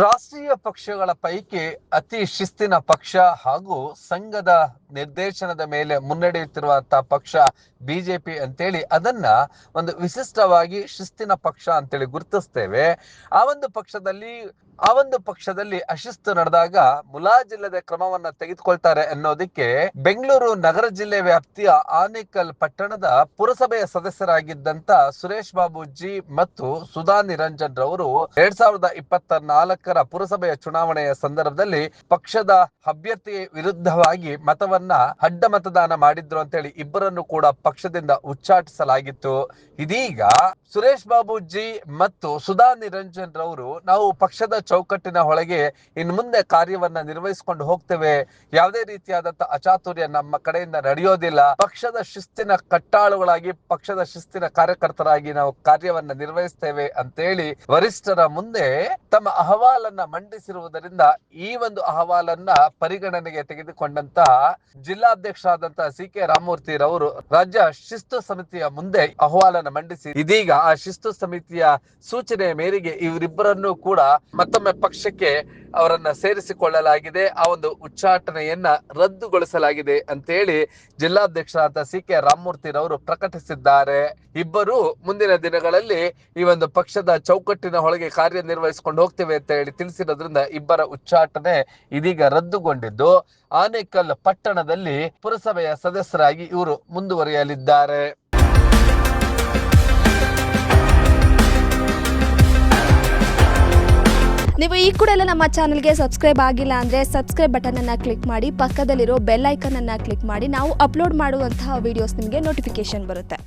ರಾಷ್ಟ್ರೀಯ ಪಕ್ಷಗಳ ಪೈಕಿ ಅತಿ ಶಿಸ್ತಿನ ಪಕ್ಷ ಹಾಗೂ ಸಂಘದ ನಿರ್ದೇಶನದ ಮೇಲೆ ಮುನ್ನಡೆಯುತ್ತಿರುವಂತಹ ಪಕ್ಷ ಬಿಜೆಪಿ ಅಂತೇಳಿ ಅದನ್ನ ಒಂದು ವಿಶಿಷ್ಟವಾಗಿ ಶಿಸ್ತಿನ ಪಕ್ಷ ಅಂತೇಳಿ ಗುರುತಿಸ್ತೇವೆ. ಆ ಒಂದು ಪಕ್ಷದಲ್ಲಿ, ಆ ಒಂದು ಪಕ್ಷದಲ್ಲಿ ಅಶಿಸ್ತು ನಡೆದಾಗ ಮುಲಾಜಿಲ್ಲದ ಕ್ರಮವನ್ನ ತೆಗೆದುಕೊಳ್ತಾರೆ ಅನ್ನೋದಕ್ಕೆ ಬೆಂಗಳೂರು ನಗರ ಜಿಲ್ಲೆ ವ್ಯಾಪ್ತಿಯ ಆನೇಕಲ್ ಪಟ್ಟಣದ ಪುರಸಭೆಯ ಸದಸ್ಯರಾಗಿದ್ದಂತ ಸುರೇಶ್ ಬಾಬು ಜಿ ಮತ್ತು ಸುಧಾ ನಿರಂಜನ್ ರವರು ಎರಡ್ ಸಾವಿರದ ಇಪ್ಪತ್ತ ಪುರಸಭೆಯ ಚುನಾವಣೆಯ ಸಂದರ್ಭದಲ್ಲಿ ಪಕ್ಷದ ಅಭ್ಯರ್ಥಿ ವಿರುದ್ಧವಾಗಿ ಮತವನ್ನ ಅಡ್ಡ ಮತದಾನ ಮಾಡಿದ್ರು ಅಂತೇಳಿ ಇಬ್ಬರನ್ನು ಕೂಡ ಪಕ್ಷದಿಂದ ಉಚ್ಚಾಟಿಸಲಾಗಿತ್ತು. ಇದೀಗ ಸುರೇಶ್ ಬಾಬುಜಿ ಮತ್ತು ಸುಧಾ ನಿರಂಜನ್ ರವರು ನಾವು ಪಕ್ಷದ ಚೌಕಟ್ಟಿನ ಒಳಗೆ ಇನ್ ಮುಂದೆ ಕಾರ್ಯವನ್ನ ನಿರ್ವಹಿಸಿಕೊಂಡು ಹೋಗ್ತೇವೆ. ಯಾವುದೇ ರೀತಿಯಾದಂತಹ ಅಚಾತುರ್ಯ ನಮ್ಮ ಕಡೆಯಿಂದ ನಡೆಯೋದಿಲ್ಲ. ಪಕ್ಷದ ಶಿಸ್ತಿನ ಕಟ್ಟಾಳುಗಳಾಗಿ ಪಕ್ಷದ ಶಿಸ್ತಿನ ಕಾರ್ಯಕರ್ತರಾಗಿ ನಾವು ಕಾರ್ಯವನ್ನ ನಿರ್ವಹಿಸ್ತೇವೆ ಅಂತೇಳಿ ವರಿಷ್ಠರ ಮುಂದೆ ತಮ್ಮ ಅಹವಾಲನ್ನ ಮಂಡಿಸಿರುವುದರಿಂದ ಈ ಒಂದು ಅಹವಾಲನ್ನ ಪರಿಗಣನೆಗೆ ತೆಗೆದುಕೊಂಡಂತ ಜಿಲ್ಲಾಧ್ಯಕ್ಷರಾದಂತಹ ಸಿ ಕೆ ರಾಮಮೂರ್ತಿ ರವರು ರಾಜ್ಯ ಶಿಸ್ತು ಸಮಿತಿಯ ಮುಂದೆ ಅಹವಾಲನ್ನ ಮಂಡಿಸಿ. ಇದೀಗ ಆ ಶಿಸ್ತು ಸಮಿತಿಯ ಸೂಚನೆಯ ಮೇರೆಗೆ ಇವರಿಬ್ಬರನ್ನು ಕೂಡ ಮತ್ತೊಮ್ಮೆ ಪಕ್ಷಕ್ಕೆ ಅವರನ್ನ ಸೇರಿಸಿಕೊಳ್ಳಲಾಗಿದೆ. ಆ ಒಂದು ಉಚ್ಚಾಟನೆಯನ್ನ ರದ್ದುಗೊಳಿಸಲಾಗಿದೆ ಅಂತೇಳಿ ಜಿಲ್ಲಾಧ್ಯಕ್ಷರಾದ ಸಿ ಕೆ ರಾಮಮೂರ್ತಿ ರವರು ಪ್ರಕಟಿಸಿದ್ದಾರೆ. ಇಬ್ಬರು ಮುಂದಿನ ದಿನಗಳಲ್ಲಿ ಈ ಒಂದು ಪಕ್ಷದ ಚೌಕಟ್ಟಿನ ಒಳಗೆ ಕಾರ್ಯನಿರ್ವಹಿಸಿಕೊಂಡು ಹೋಗ್ತೇವೆ ಅಂತ ಹೇಳಿ ತಿಳಿಸಿರೋದ್ರಿಂದ ಇಬ್ಬರ ಉಚ್ಚಾಟನೆ ಇದೀಗ ರದ್ದುಗೊಂಡಿದ್ದು. ಆನೇಕಲ್ ಪಟ್ಟಣದಲ್ಲಿ ಪುರಸಭೆಯ ಸದಸ್ಯರಾಗಿ ಇವರು ಮುಂದುವರಿಯಲಿದ್ದಾರೆ. ನೀವು ಈ ಕೂಡ ಎಲ್ಲ ನಮ್ಮ ಚಾನಲ್ಗೆ ಸಬ್ಸ್ಕ್ರೈಬ್ ಆಗಿಲ್ಲ ಅಂದರೆ ಸಬ್ಸ್ಕ್ರೈಬ್ ಬಟನನ್ನು ಕ್ಲಿಕ್ ಮಾಡಿ, ಪಕ್ಕದಲ್ಲಿರೋ ಬೆಲ್ ಐಕನನ್ನು ಕ್ಲಿಕ್ ಮಾಡಿ, ನಾವು ಅಪ್ಲೋಡ್ ಮಾಡುವಂತಹ ವೀಡಿಯೋಸ್ ನಿಮಗೆ ನೋಟಿಫಿಕೇಶನ್ ಬರುತ್ತೆ.